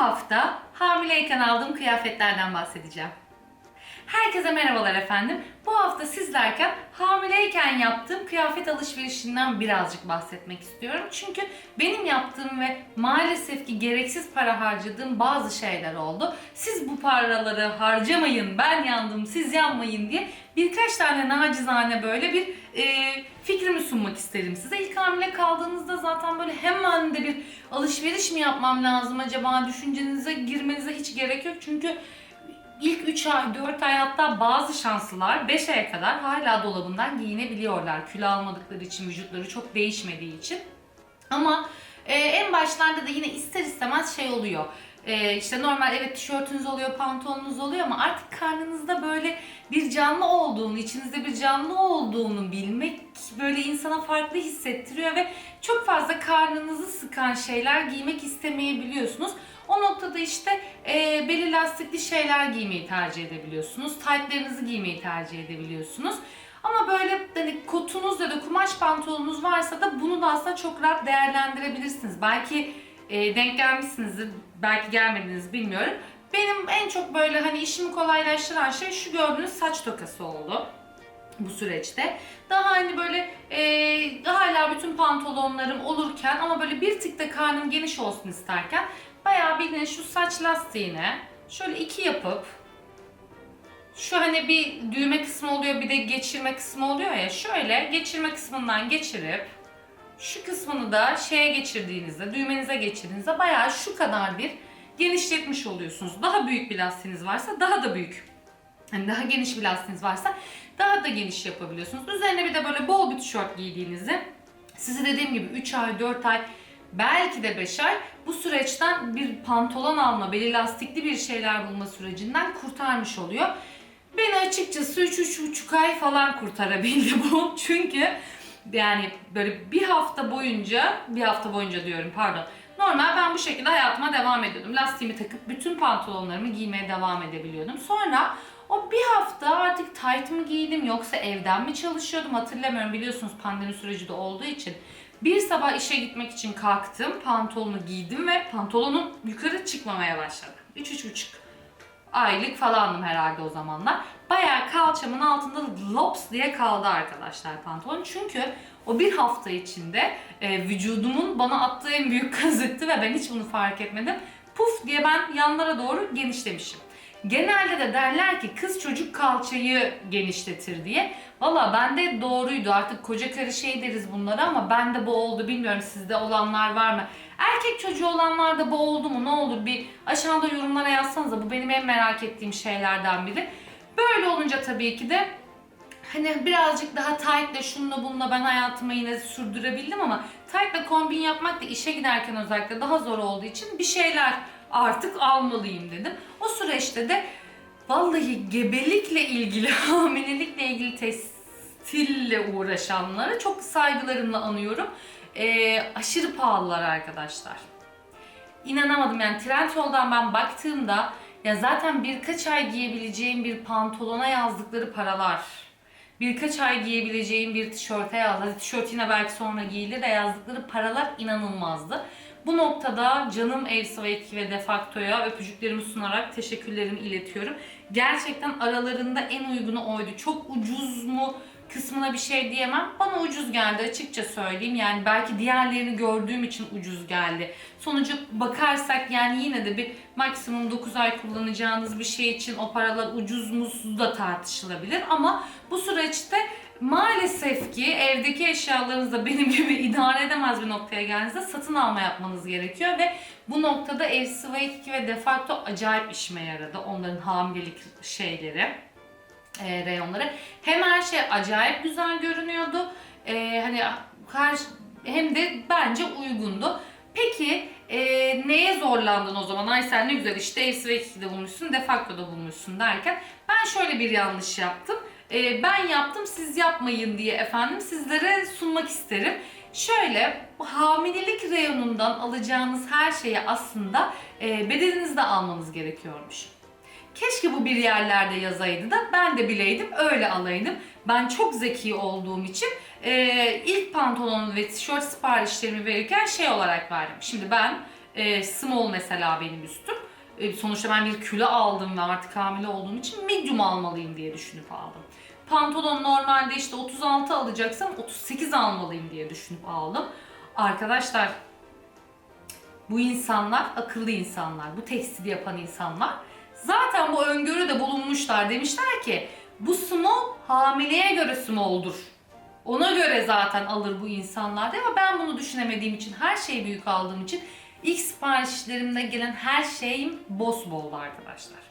hafta hamileyken aldığım kıyafetlerden bahsedeceğim. Herkese merhabalar efendim. Bu hafta sizlerken hamileyken yaptığım kıyafet alışverişinden birazcık bahsetmek istiyorum. Çünkü benim yaptığım ve maalesef ki gereksiz para harcadığım bazı şeyler oldu. Siz bu paraları harcamayın, ben yandım, siz yanmayın diye birkaç tane nacizane böyle bir e, fikrimi sunmak isterim size. İlk hamile kaldığınızda zaten böyle hemen de bir alışveriş mi yapmam lazım acaba düşüncenize girmenize hiç gerek yok. Çünkü İlk 3 ay, 4 ay hatta bazı şanslılar 5 aya kadar hala dolabından giyinebiliyorlar. Kilo almadıkları için, vücutları çok değişmediği için. Ama e, en başlarda da yine ister istemez şey oluyor. E, işte normal evet tişörtünüz oluyor, pantolonunuz oluyor ama artık karnınızda böyle bir canlı olduğunu, içinizde bir canlı olduğunu bilmek böyle insana farklı hissettiriyor ve çok fazla karnınızı sıkan şeyler giymek istemeyebiliyorsunuz. O noktada işte e, belli lastikli şeyler giymeyi tercih edebiliyorsunuz. Taytlarınızı giymeyi tercih edebiliyorsunuz. Ama böyle hani kotunuz ya da kumaş pantolonunuz varsa da bunu da aslında çok rahat değerlendirebilirsiniz. Belki e, denk gelmişsinizdir, belki gelmediniz bilmiyorum. Benim en çok böyle hani işimi kolaylaştıran şey şu gördüğünüz saç tokası oldu bu süreçte. Daha hani böyle e, hala bütün pantolonlarım olurken ama böyle bir tık da karnım geniş olsun isterken bayağı bildiğin şu saç lastiğine şöyle iki yapıp şu hani bir düğme kısmı oluyor bir de geçirme kısmı oluyor ya şöyle geçirme kısmından geçirip şu kısmını da şeye geçirdiğinizde düğmenize geçirdiğinizde bayağı şu kadar bir genişletmiş oluyorsunuz. Daha büyük bir lastiğiniz varsa daha da büyük. Hani daha geniş bir lastiğiniz varsa daha da geniş yapabiliyorsunuz. Üzerine bir de böyle bol bir tişört giydiğinizde sizi dediğim gibi 3 ay, 4 ay belki de 5 ay bu süreçten bir pantolon alma, belli lastikli bir şeyler bulma sürecinden kurtarmış oluyor. Beni açıkçası 3-3,5 ay falan kurtarabildi bu. Çünkü yani böyle bir hafta boyunca, bir hafta boyunca diyorum pardon. Normal ben bu şekilde hayatıma devam ediyordum. Lastiğimi takıp bütün pantolonlarımı giymeye devam edebiliyordum. Sonra o bir hafta artık tight mı giydim yoksa evden mi çalışıyordum hatırlamıyorum. Biliyorsunuz pandemi süreci de olduğu için. Bir sabah işe gitmek için kalktım, pantolonu giydim ve pantolonum yukarı çıkmamaya başladı. 3-3,5 aylık falandım herhalde o zamanlar. Bayağı kalçamın altında lops diye kaldı arkadaşlar pantolon. Çünkü o bir hafta içinde e, vücudumun bana attığı en büyük kazıktı ve ben hiç bunu fark etmedim. Puf diye ben yanlara doğru genişlemişim. Genelde de derler ki kız çocuk kalçayı genişletir diye. Valla bende doğruydu artık koca karı şey deriz bunlara ama bende bu oldu bilmiyorum sizde olanlar var mı? Erkek çocuğu olanlarda bu oldu mu ne olur bir aşağıda yorumlara yazsanıza bu benim en merak ettiğim şeylerden biri. Böyle olunca tabii ki de hani birazcık daha tight'le şununla bununla ben hayatımı yine sürdürebildim ama tight'la kombin yapmak da işe giderken özellikle daha zor olduğu için bir şeyler artık almalıyım dedim. O süreçte de vallahi gebelikle ilgili, hamilelikle ilgili testille uğraşanları çok saygılarımla anıyorum. Ee, aşırı pahalılar arkadaşlar. İnanamadım yani Trendyol'dan ben baktığımda ya zaten birkaç ay giyebileceğim bir pantolona yazdıkları paralar birkaç ay giyebileceğim bir tişörte yazdı. Hadi tişört yine belki sonra giyilir de yazdıkları paralar inanılmazdı. Bu noktada canım Evsivek ve Defacto'ya öpücüklerimi sunarak teşekkürlerimi iletiyorum. Gerçekten aralarında en uygunu oydu. Çok ucuz mu kısmına bir şey diyemem. Bana ucuz geldi açıkça söyleyeyim. Yani belki diğerlerini gördüğüm için ucuz geldi. Sonucu bakarsak yani yine de bir maksimum 9 ay kullanacağınız bir şey için o paralar ucuz mu da tartışılabilir. Ama bu süreçte maalesef ki evdeki eşyalarınızı benim gibi idare edemez bir noktaya geldiğinizde satın alma yapmanız gerekiyor ve bu noktada Evsivake ve Defacto acayip işime yaradı. Onların hamilelik şeyleri e, reyonları. Hem her şey acayip güzel görünüyordu. E, hani karşı, hem de bence uygundu. Peki e, neye zorlandın o zaman? Ay sen ne güzel işte Evsivek'de bulmuşsun, Defacto'da bulmuşsun derken ben şöyle bir yanlış yaptım. E, ben yaptım siz yapmayın diye efendim sizlere sunmak isterim. Şöyle hamilelik reyonundan alacağınız her şeyi aslında e, bedeninizde almanız gerekiyormuş. Keşke bu bir yerlerde yazaydı da ben de bileydim öyle alaydım. Ben çok zeki olduğum için e, ilk pantolon ve tişört siparişlerimi verirken şey olarak verdim. Şimdi ben E, small mesela benim üstüm. E, sonuçta ben bir kilo aldım ve artık hamile olduğum için medium almalıyım diye düşünüp aldım. Pantolon normalde işte 36 alacaksam 38 almalıyım diye düşünüp aldım. Arkadaşlar bu insanlar akıllı insanlar, bu tekstil yapan insanlar zaten bu öngörüde bulunmuşlar. Demişler ki bu small hamileye göre small'dur. Ona göre zaten alır bu insanlar diye ama ben bunu düşünemediğim için, her şeyi büyük aldığım için ilk siparişlerimde gelen her şeyim boss boldu arkadaşlar.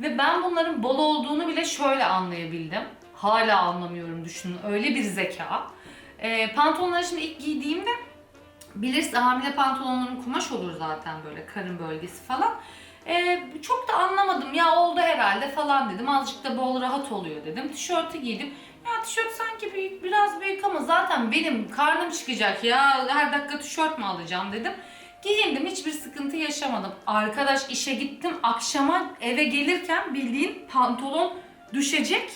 Ve ben bunların bol olduğunu bile şöyle anlayabildim. Hala anlamıyorum düşünün. Öyle bir zeka. Ee, pantolonları şimdi ilk giydiğimde bilirsin hamile pantolonların kumaş olur zaten böyle karın bölgesi falan. Ee, çok da anlamadım ya oldu herhalde falan dedim. Azıcık da bol rahat oluyor dedim. Tişörtü giydim. Ya tişört sanki büyük, biraz büyük ama zaten benim karnım çıkacak ya her dakika tişört mü alacağım dedim. Giyindim hiçbir sıkıntı yaşamadım. Arkadaş işe gittim akşama eve gelirken bildiğin pantolon düşecek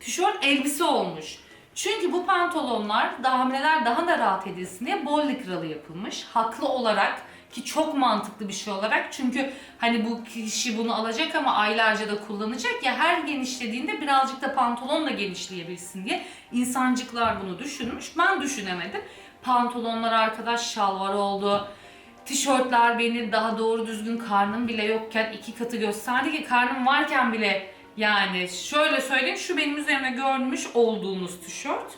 tişört elbise olmuş. Çünkü bu pantolonlar da hamileler daha da rahat edilsin diye bol likralı yapılmış. Haklı olarak ki çok mantıklı bir şey olarak çünkü hani bu kişi bunu alacak ama aylarca da kullanacak ya her genişlediğinde birazcık da pantolon da genişleyebilsin diye insancıklar bunu düşünmüş. Ben düşünemedim. Pantolonlar arkadaş şalvar oldu. Tişörtler beni daha doğru düzgün karnım bile yokken iki katı gösterdi ki karnım varken bile yani şöyle söyleyeyim şu benim üzerime görmüş olduğunuz tişört.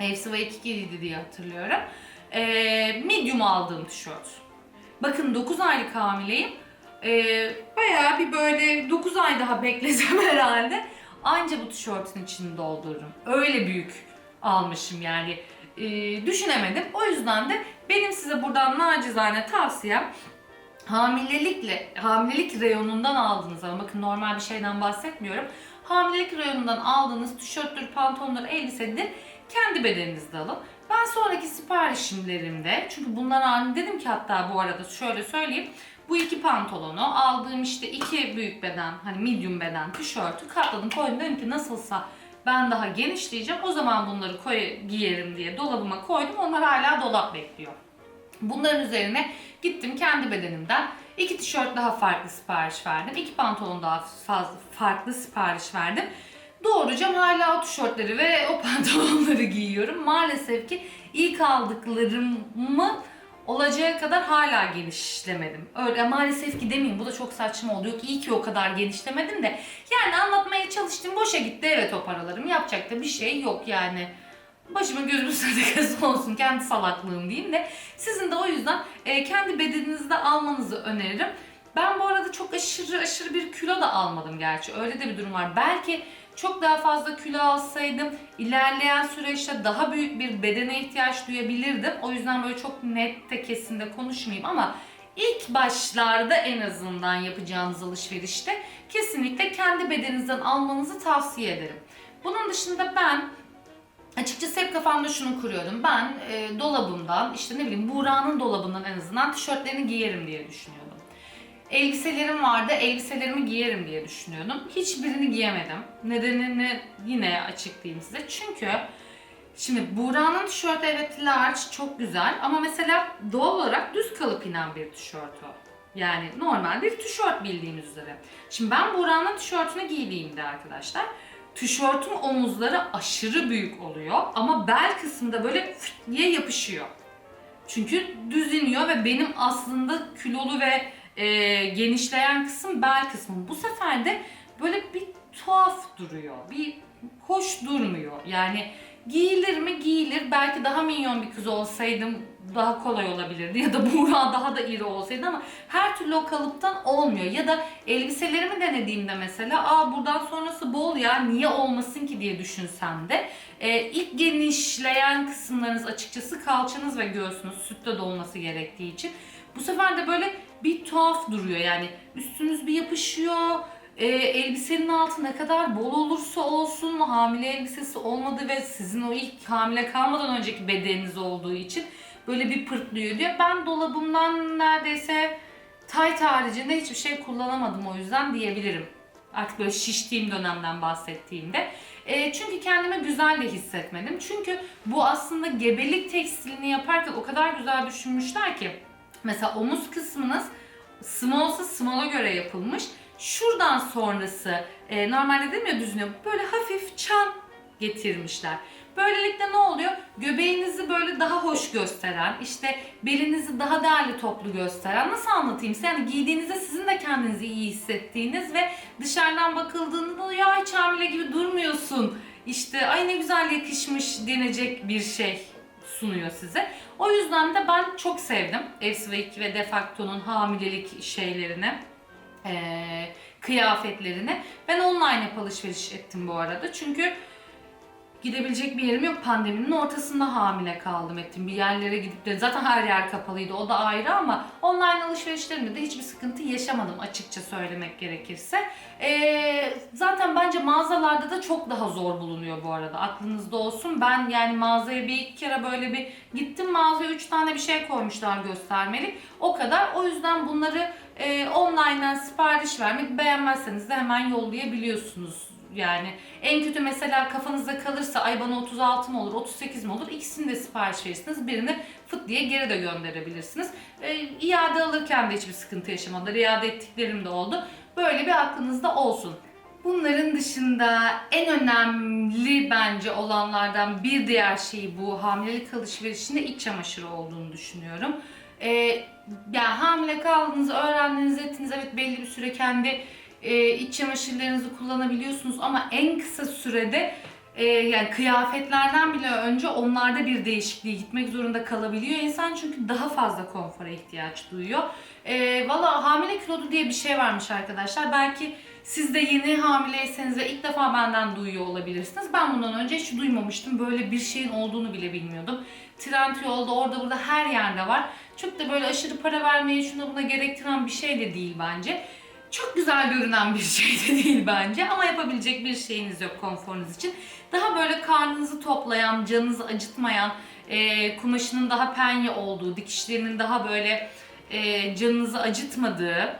Evsiva 2 diye hatırlıyorum. Ee, medium aldığım tişört. Bakın 9 aylık hamileyim. Ee, bayağı bir böyle 9 ay daha beklesem herhalde. Anca bu tişörtün içini doldururum. Öyle büyük almışım yani. Ee, düşünemedim. O yüzden de benim size buradan nacizane tavsiyem hamilelikle, hamilelik reyonundan aldığınız ama bakın normal bir şeyden bahsetmiyorum. Hamilelik reyonundan aldığınız tişörttür, pantolondur, elbisedir kendi bedeninizde alın. Ben sonraki siparişimlerimde, çünkü bunlar halini dedim ki hatta bu arada şöyle söyleyeyim. Bu iki pantolonu aldığım işte iki büyük beden, hani medium beden tişörtü katladım koydum. Dedim ki nasılsa ben daha genişleyeceğim. O zaman bunları koy, giyerim diye dolabıma koydum. Onlar hala dolap bekliyor. Bunların üzerine gittim kendi bedenimden iki tişört daha farklı sipariş verdim. iki pantolon daha fazla farklı sipariş verdim. Doğrucam hala o tişörtleri ve o pantolonları giyiyorum. Maalesef ki ilk aldıklarımı olacağı kadar hala genişlemedim. Öyle maalesef ki demeyeyim bu da çok saçma oldu. Yok iyi ki o kadar genişlemedim de. Yani anlatmaya çalıştım boşa gitti evet o paralarım. Yapacak da bir şey yok yani. Başıma gözümün sadakası olsun kendi salaklığım diyeyim de. Sizin de o yüzden e, kendi bedeninizde almanızı öneririm. Ben bu arada çok aşırı aşırı bir kilo da almadım gerçi. Öyle de bir durum var. Belki çok daha fazla kilo alsaydım ilerleyen süreçte daha büyük bir bedene ihtiyaç duyabilirdim. O yüzden böyle çok net de kesin konuşmayayım ama ilk başlarda en azından yapacağınız alışverişte kesinlikle kendi bedeninizden almanızı tavsiye ederim. Bunun dışında ben Açıkçası hep kafamda şunu kuruyordum. Ben e, dolabımdan, işte ne bileyim Buğra'nın dolabından en azından tişörtlerini giyerim diye düşünüyordum. Elbiselerim vardı, elbiselerimi giyerim diye düşünüyordum. Hiçbirini giyemedim. Nedenini yine açıklayayım size. Çünkü şimdi Buğra'nın tişörtü evet large, çok güzel ama mesela doğal olarak düz kalıp inen bir tişört o. Yani normal bir tişört bildiğiniz üzere. Şimdi ben Buğra'nın tişörtünü giydiğimde arkadaşlar tişörtün omuzları aşırı büyük oluyor ama bel kısmında böyle diye yapışıyor. Çünkü düz iniyor ve benim aslında kilolu ve e, genişleyen kısım bel kısmım. Bu sefer de böyle bir tuhaf duruyor. Bir hoş durmuyor. Yani giyilir mi giyilir. Belki daha minyon bir kız olsaydım daha kolay olabilirdi. Ya da Buğra daha da iri olsaydı ama her türlü o kalıptan olmuyor. Ya da elbiselerimi denediğimde mesela aa buradan sonrası bol ya niye olmasın ki diye düşünsem de e, ilk genişleyen kısımlarınız açıkçası kalçanız ve göğsünüz sütte dolması gerektiği için bu sefer de böyle bir tuhaf duruyor yani üstünüz bir yapışıyor e, elbisenin altı ne kadar bol olursa olsun hamile elbisesi olmadı ve sizin o ilk hamile kalmadan önceki bedeniniz olduğu için böyle bir pırtlıyor diyor. Ben dolabımdan neredeyse tayt haricinde hiçbir şey kullanamadım o yüzden diyebilirim. Artık böyle şiştiğim dönemden bahsettiğimde. E, çünkü kendimi güzel de hissetmedim. Çünkü bu aslında gebelik tekstilini yaparken o kadar güzel düşünmüşler ki Mesela omuz kısmınız smallsa small'a göre yapılmış. Şuradan sonrası e, normalde dedim ya düzünüyor. Böyle hafif çan getirmişler. Böylelikle ne oluyor? Göbeğinizi böyle daha hoş gösteren, işte belinizi daha değerli toplu gösteren, nasıl anlatayım size? Yani giydiğinizde sizin de kendinizi iyi hissettiğiniz ve dışarıdan bakıldığında ya hiç hamile gibi durmuyorsun, işte ay ne güzel yakışmış denecek bir şey sunuyor size. O yüzden de ben çok sevdim Evsvik ve Defacto'nun hamilelik şeylerini, eee, kıyafetlerini. Ben online alışveriş ettim bu arada. Çünkü gidebilecek bir yerim yok. Pandeminin ortasında hamile kaldım ettim. Bir yerlere gidip de zaten her yer kapalıydı. O da ayrı ama online alışverişlerimde de hiçbir sıkıntı yaşamadım açıkça söylemek gerekirse. Ee, zaten bence mağazalarda da çok daha zor bulunuyor bu arada. Aklınızda olsun. Ben yani mağazaya bir iki kere böyle bir gittim mağazaya üç tane bir şey koymuşlar göstermelik. O kadar. O yüzden bunları e, online'dan sipariş vermek beğenmezseniz de hemen yollayabiliyorsunuz. Yani en kötü mesela kafanızda kalırsa ay bana 36 mı olur 38 mi olur ikisini de sipariş verirsiniz. Birini fıt diye geri de gönderebilirsiniz. E, iade alırken de hiçbir sıkıntı yaşamadılar. İade ettiklerim de oldu. Böyle bir aklınızda olsun. Bunların dışında en önemli bence olanlardan bir diğer şey bu hamilelik alışverişinde iç çamaşırı olduğunu düşünüyorum. Ee, yani hamile kaldınız, öğrendiniz, ettiniz evet belli bir süre kendi e, iç çamaşırlarınızı kullanabiliyorsunuz ama en kısa sürede e, yani kıyafetlerden bile önce onlarda bir değişikliğe gitmek zorunda kalabiliyor insan çünkü daha fazla konfora ihtiyaç duyuyor. E, Valla hamile kilodu diye bir şey varmış arkadaşlar. Belki siz de yeni hamileyseniz ve ilk defa benden duyuyor olabilirsiniz. Ben bundan önce hiç duymamıştım. Böyle bir şeyin olduğunu bile bilmiyordum. Trendyol'da orada burada her yerde var. Çok da böyle aşırı para vermeyi şuna buna gerektiren bir şey de değil bence. Çok güzel görünen bir şey de değil bence ama yapabilecek bir şeyiniz yok konforunuz için. Daha böyle karnınızı toplayan, canınızı acıtmayan, e, kumaşının daha penye olduğu, dikişlerinin daha böyle e, canınızı acıtmadığı,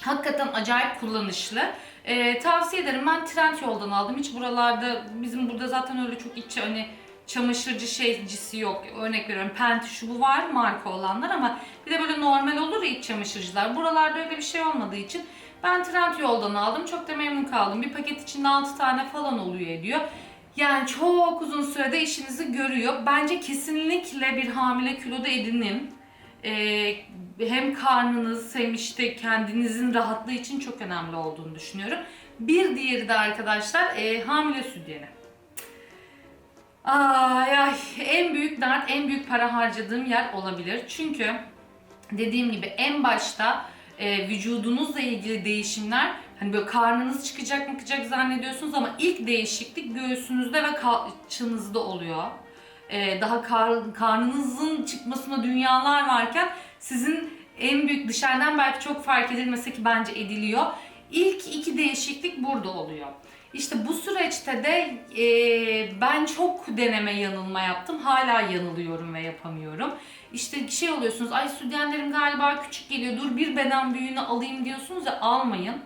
hakikaten acayip kullanışlı. E, tavsiye ederim. Ben Trendyol'dan aldım. Hiç buralarda, bizim burada zaten öyle çok iç hani çamaşırcı şeycisi yok. Örnek veriyorum Penti şu bu var marka olanlar ama bir de böyle normal olur ya iç çamaşırcılar. Buralarda öyle bir şey olmadığı için ben Trendyol'dan aldım. Çok da memnun kaldım. Bir paket içinde 6 tane falan oluyor ediyor. Yani çok uzun sürede işinizi görüyor. Bence kesinlikle bir hamile kiloda edinin. Ee, hem karnınız hem işte kendinizin rahatlığı için çok önemli olduğunu düşünüyorum. Bir diğeri de arkadaşlar e, hamile sütyeni. Ay ay en büyük dert, en büyük para harcadığım yer olabilir. Çünkü dediğim gibi en başta e, vücudunuzla ilgili değişimler hani böyle karnınız çıkacak mı çıkacak zannediyorsunuz ama ilk değişiklik göğsünüzde ve kalçanızda oluyor. E, daha kar, karnınızın çıkmasına dünyalar varken sizin en büyük dışarıdan belki çok fark edilmese ki bence ediliyor. İlk iki değişiklik burada oluyor. İşte bu süreçte de e, ben çok deneme yanılma yaptım. Hala yanılıyorum ve yapamıyorum. İşte şey oluyorsunuz, ay sütyenlerim galiba küçük geliyor, dur bir beden büyüğünü alayım diyorsunuz ya almayın.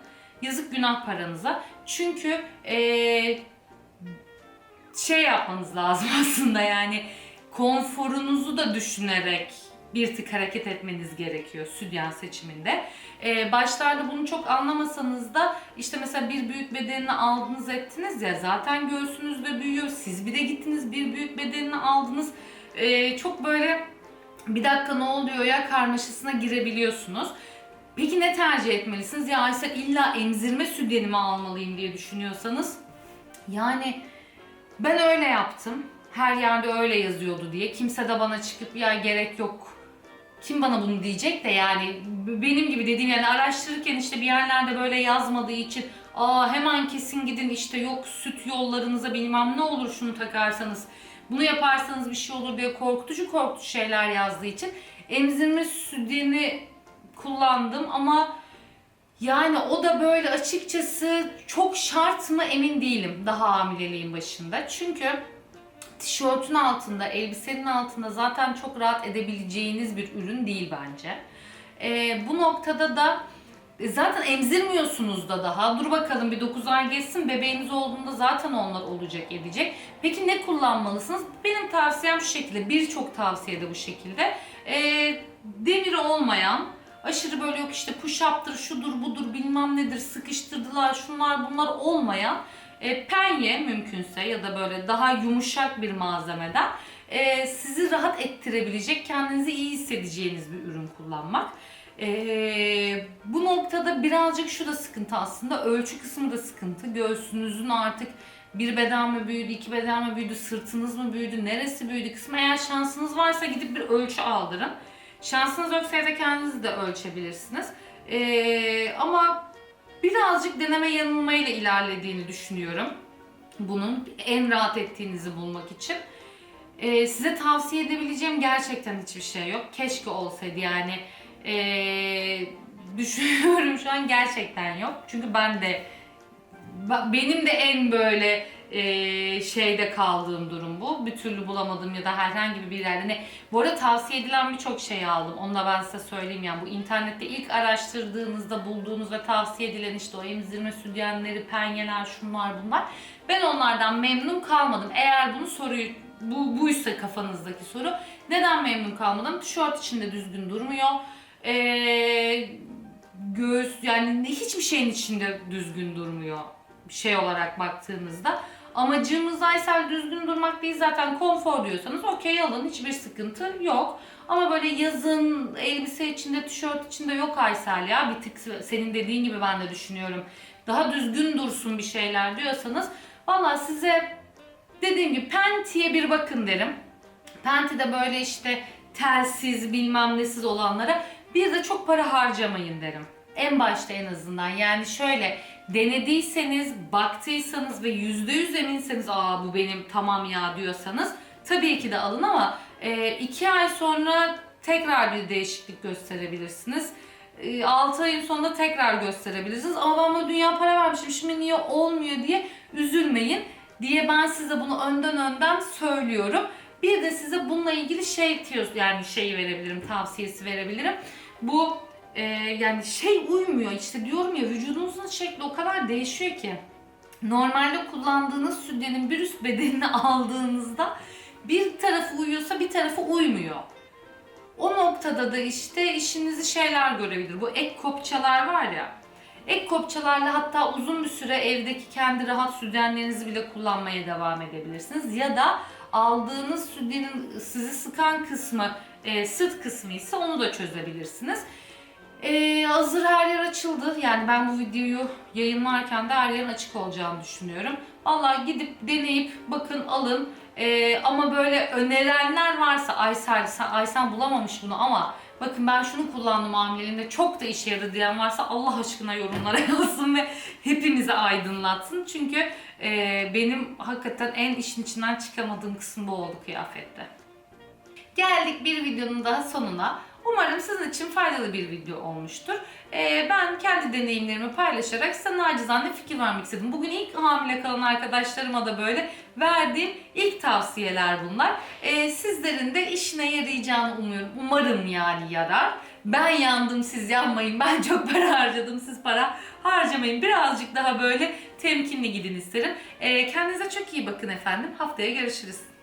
Yazık günah paranıza. Çünkü e, şey yapmanız lazım aslında yani konforunuzu da düşünerek bir tık hareket etmeniz gerekiyor sütyen seçiminde. Ee, başlarda bunu çok anlamasanız da işte mesela bir büyük bedenini aldınız ettiniz ya zaten göğsünüz de büyüyor. Siz bir de gittiniz bir büyük bedenini aldınız. Ee, çok böyle bir dakika ne oluyor ya karmaşasına girebiliyorsunuz. Peki ne tercih etmelisiniz? Ya Aysel illa emzirme sütyenimi almalıyım diye düşünüyorsanız yani ben öyle yaptım. Her yerde öyle yazıyordu diye. Kimse de bana çıkıp ya gerek yok. Kim bana bunu diyecek de yani benim gibi dediğim yani araştırırken işte bir yerlerde böyle yazmadığı için aa hemen kesin gidin işte yok süt yollarınıza bilmem ne olur şunu takarsanız bunu yaparsanız bir şey olur diye korkutucu korkutucu şeyler yazdığı için emzirme sütyeni kullandım ama yani o da böyle açıkçası çok şart mı emin değilim daha hamileliğin başında. Çünkü tişörtün altında, elbisenin altında zaten çok rahat edebileceğiniz bir ürün değil bence. Ee, bu noktada da e, zaten emzirmiyorsunuz da daha. Dur bakalım bir 9 ay geçsin. Bebeğiniz olduğunda zaten onlar olacak edecek. Peki ne kullanmalısınız? Benim tavsiyem şu şekilde. Birçok tavsiye de bu şekilde. e, demiri olmayan, aşırı böyle yok işte push up'tır, şudur budur bilmem nedir, sıkıştırdılar, şunlar bunlar olmayan e, penye mümkünse ya da böyle daha yumuşak bir malzemeden e, sizi rahat ettirebilecek, kendinizi iyi hissedeceğiniz bir ürün kullanmak. E, bu noktada birazcık şu da sıkıntı aslında, ölçü kısmı da sıkıntı. Göğsünüzün artık bir beden mi büyüdü, iki beden mi büyüdü, sırtınız mı büyüdü, neresi büyüdü kısmı. Eğer şansınız varsa gidip bir ölçü aldırın. Şansınız yoksa evde kendiniz de ölçebilirsiniz. Ee, ama birazcık deneme yanılmayla ilerlediğini düşünüyorum. Bunun en rahat ettiğinizi bulmak için. Ee, size tavsiye edebileceğim gerçekten hiçbir şey yok. Keşke olsaydı yani. Ee, düşünüyorum şu an gerçekten yok. Çünkü ben de benim de en böyle e, şeyde kaldığım durum bu. Bir türlü bulamadım ya da herhangi bir yerde. Ne? Bu arada tavsiye edilen birçok şey aldım. Onu da ben size söyleyeyim yani. Bu internette ilk araştırdığınızda bulduğunuz ve tavsiye edilen işte o emzirme sütyenleri, penyeler, şunlar bunlar. Ben onlardan memnun kalmadım. Eğer bunu soruyu bu buysa kafanızdaki soru. Neden memnun kalmadım? Tişört içinde düzgün durmuyor. Ee, göğüs yani hiçbir şeyin içinde düzgün durmuyor şey olarak baktığınızda. Amacımız Aysel düzgün durmak değil zaten konfor diyorsanız okey alın hiçbir sıkıntı yok. Ama böyle yazın elbise içinde tişört içinde yok Aysel ya bir tık senin dediğin gibi ben de düşünüyorum. Daha düzgün dursun bir şeyler diyorsanız valla size dediğim gibi Penti'ye bir bakın derim. Penti'de böyle işte telsiz bilmem nesiz olanlara bir de çok para harcamayın derim. En başta en azından yani şöyle denediyseniz, baktıysanız ve yüzde yüz eminseniz aa bu benim tamam ya diyorsanız tabii ki de alın ama e, iki ay sonra tekrar bir değişiklik gösterebilirsiniz. 6 ayın sonunda tekrar gösterebilirsiniz. Ama ben bu dünya para vermişim şimdi niye olmuyor diye üzülmeyin diye ben size bunu önden önden söylüyorum. Bir de size bununla ilgili şey yani şeyi verebilirim, tavsiyesi verebilirim. Bu e, yani şey uymuyor işte diyorum ya vücudunuzun şekli o kadar değişiyor ki. Normalde kullandığınız sütyenin bir üst bedenini aldığınızda bir tarafı uyuyorsa bir tarafı uymuyor. O noktada da işte işinizi şeyler görebilir. Bu ek kopçalar var ya. Ek kopçalarla hatta uzun bir süre evdeki kendi rahat sütyenlerinizi bile kullanmaya devam edebilirsiniz. Ya da aldığınız sütyenin sizi sıkan kısmı e, sırt kısmı ise onu da çözebilirsiniz. E, hazır her yer açıldı. Yani ben bu videoyu yayınlarken de her yerin açık olacağını düşünüyorum. Vallahi gidip deneyip bakın alın. E, ama böyle önerenler varsa Aysel, sen, Aysen bulamamış bunu ama bakın ben şunu kullandım hamileliğimde çok da işe yaradı diyen varsa Allah aşkına yorumlara yazsın ve hepimize aydınlatsın. Çünkü e, benim hakikaten en işin içinden çıkamadığım kısım bu oldu kıyafette. Geldik bir videonun daha sonuna. Umarım sizin için faydalı bir video olmuştur. Ee, ben kendi deneyimlerimi paylaşarak size nacizane fikir vermek istedim. Bugün ilk hamile kalan arkadaşlarıma da böyle verdiğim ilk tavsiyeler bunlar. Ee, sizlerin de işine yarayacağını umuyorum. Umarım yani yarar. Ben yandım siz yanmayın. Ben çok para harcadım siz para harcamayın. Birazcık daha böyle temkinli gidin isterim. Ee, kendinize çok iyi bakın efendim. Haftaya görüşürüz.